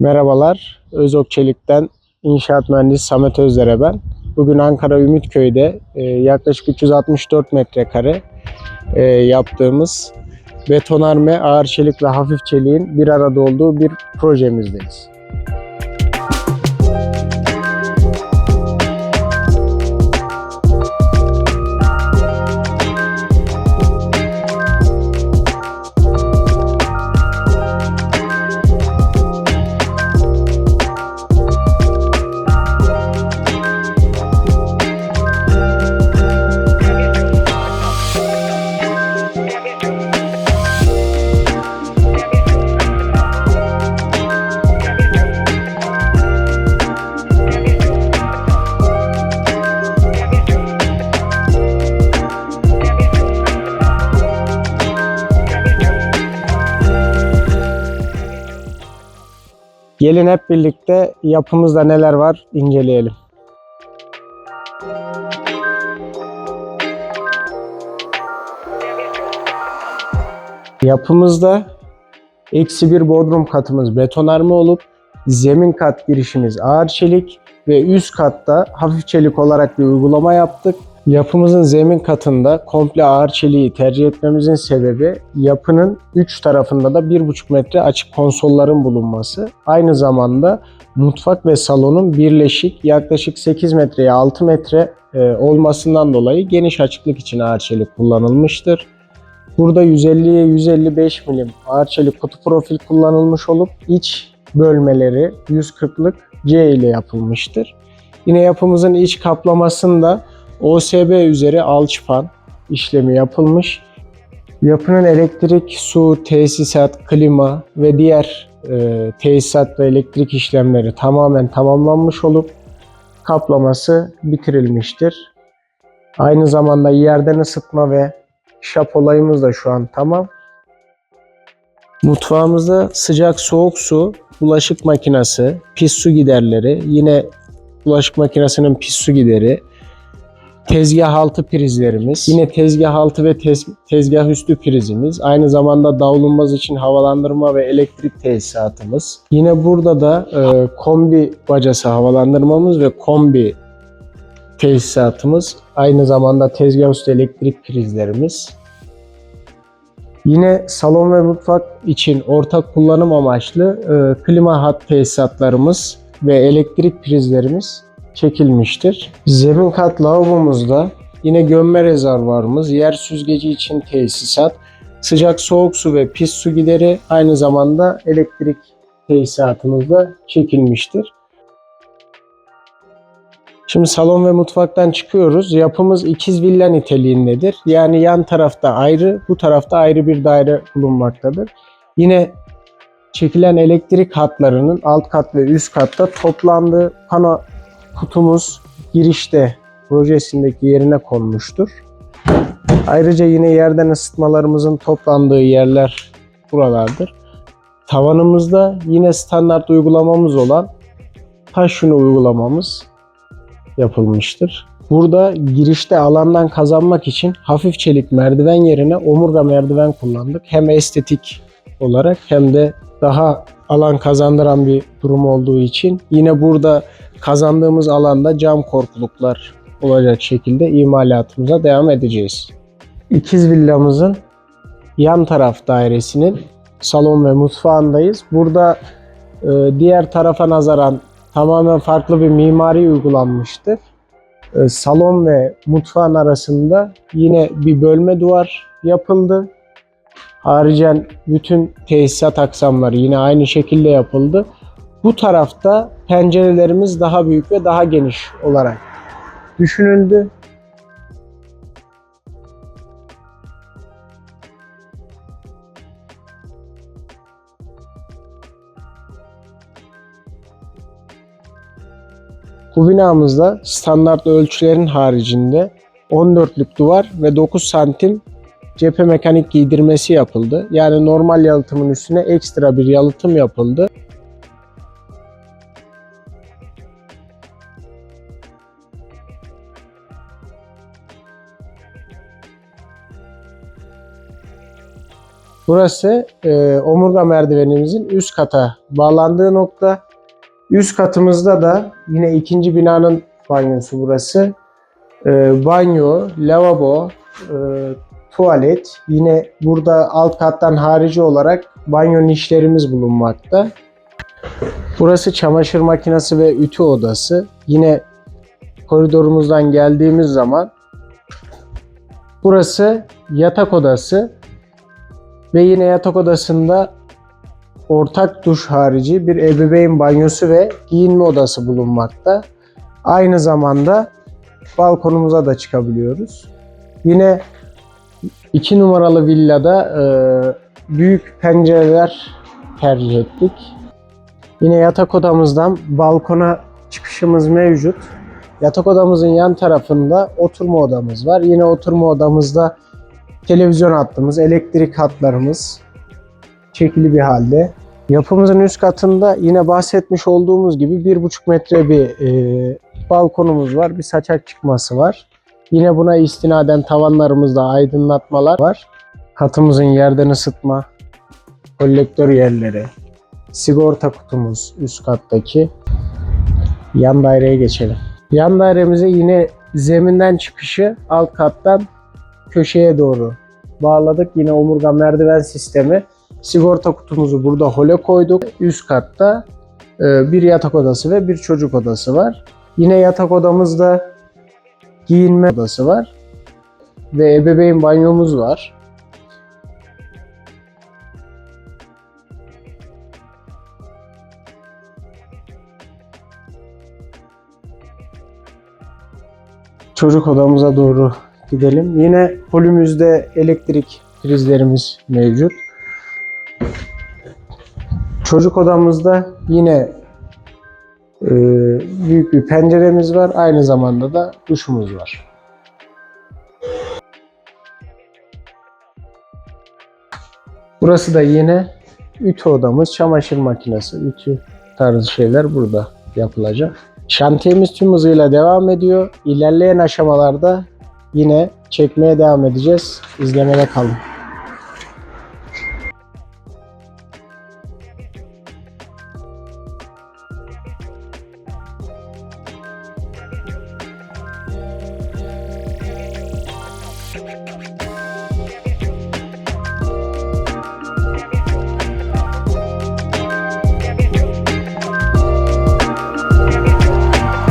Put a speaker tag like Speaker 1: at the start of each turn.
Speaker 1: Merhabalar, Özok Çelik'ten İnşaat Mühendisi Samet Özdere ben. Bugün Ankara Ümitköy'de e, yaklaşık 364 metrekare e, yaptığımız betonarme, ağır çelik ve hafif çeliğin bir arada olduğu bir projemizdeyiz. Gelin hep birlikte yapımızda neler var inceleyelim. Yapımızda eksi bir bodrum katımız betonarme olup zemin kat girişimiz ağır çelik ve üst katta hafif çelik olarak bir uygulama yaptık. Yapımızın zemin katında komple ağır çeliği tercih etmemizin sebebi yapının üç tarafında da 1,5 metre açık konsolların bulunması. Aynı zamanda mutfak ve salonun birleşik yaklaşık 8 metreye 6 metre e, olmasından dolayı geniş açıklık için ağır çelik kullanılmıştır. Burada 150'ye 155 milim ağır çelik kutu profil kullanılmış olup iç bölmeleri 140'lık C ile yapılmıştır. Yine yapımızın iç kaplamasında OSB üzeri alçıpan işlemi yapılmış. Yapının elektrik, su, tesisat, klima ve diğer e, tesisat ve elektrik işlemleri tamamen tamamlanmış olup kaplaması bitirilmiştir. Aynı zamanda yerden ısıtma ve şap olayımız da şu an tamam. Mutfağımızda sıcak soğuk su, bulaşık makinesi, pis su giderleri, yine bulaşık makinesinin pis su gideri, tezgah altı prizlerimiz, yine tezgah altı ve tez- tezgah üstü prizimiz, aynı zamanda davlumbaz için havalandırma ve elektrik tesisatımız. Yine burada da e, kombi bacası havalandırmamız ve kombi tesisatımız, aynı zamanda tezgah üstü elektrik prizlerimiz. Yine salon ve mutfak için ortak kullanım amaçlı e, klima hat tesisatlarımız ve elektrik prizlerimiz çekilmiştir. Zemin kat lavabomuzda yine gömme rezervuarımız, yer süzgeci için tesisat, sıcak soğuk su ve pis su gideri aynı zamanda elektrik tesisatımız da çekilmiştir. Şimdi salon ve mutfaktan çıkıyoruz. Yapımız ikiz villa niteliğindedir. Yani yan tarafta ayrı, bu tarafta ayrı bir daire bulunmaktadır. Yine çekilen elektrik hatlarının alt kat ve üst katta toplandığı pano kutumuz girişte projesindeki yerine konmuştur. Ayrıca yine yerden ısıtmalarımızın toplandığı yerler buralardır. Tavanımızda yine standart uygulamamız olan taş uygulamamız yapılmıştır. Burada girişte alandan kazanmak için hafif çelik merdiven yerine omurga merdiven kullandık. Hem estetik olarak hem de daha alan kazandıran bir durum olduğu için yine burada kazandığımız alanda cam korkuluklar olacak şekilde imalatımıza devam edeceğiz. İkiz villamızın yan taraf dairesinin salon ve mutfağındayız. Burada e, diğer tarafa nazaran tamamen farklı bir mimari uygulanmıştır. E, salon ve mutfağın arasında yine bir bölme duvar yapıldı. Haricen bütün tesisat aksamları yine aynı şekilde yapıldı. Bu tarafta pencerelerimiz daha büyük ve daha geniş olarak düşünüldü. Bu binamızda standart ölçülerin haricinde 14'lük duvar ve 9 santim cephe mekanik giydirmesi yapıldı. Yani normal yalıtımın üstüne ekstra bir yalıtım yapıldı. Burası e, omurga merdivenimizin üst kata bağlandığı nokta. Üst katımızda da yine ikinci binanın banyosu burası. E, banyo, lavabo, e, tuvalet. Yine burada alt kattan harici olarak banyo nişlerimiz bulunmakta. Burası çamaşır makinesi ve ütü odası. Yine koridorumuzdan geldiğimiz zaman burası yatak odası ve yine yatak odasında ortak duş harici bir ebeveyn banyosu ve giyinme odası bulunmakta. Aynı zamanda balkonumuza da çıkabiliyoruz. Yine iki numaralı villada e, büyük pencereler tercih ettik. Yine yatak odamızdan balkona çıkışımız mevcut. Yatak odamızın yan tarafında oturma odamız var. Yine oturma odamızda televizyon hattımız, elektrik hatlarımız çekili bir halde. Yapımızın üst katında yine bahsetmiş olduğumuz gibi bir buçuk metre bir e, balkonumuz var. Bir saçak çıkması var. Yine buna istinaden tavanlarımızda aydınlatmalar var. Katımızın yerden ısıtma, kolektör yerleri, sigorta kutumuz üst kattaki. Yan daireye geçelim. Yan dairemize yine zeminden çıkışı alt kattan köşeye doğru bağladık. Yine omurga merdiven sistemi. Sigorta kutumuzu burada hole koyduk. Üst katta e, bir yatak odası ve bir çocuk odası var. Yine yatak odamızda giyinme odası var. Ve ebeveyn banyomuz var. Çocuk odamıza doğru gidelim. Yine holümüzde elektrik prizlerimiz mevcut. Çocuk odamızda yine e, büyük bir penceremiz var. Aynı zamanda da duşumuz var. Burası da yine ütü odamız, çamaşır makinesi, ütü tarzı şeyler burada yapılacak. Şantiyemiz tüm hızıyla devam ediyor. İlerleyen aşamalarda yine çekmeye devam edeceğiz. İzlemede kalın.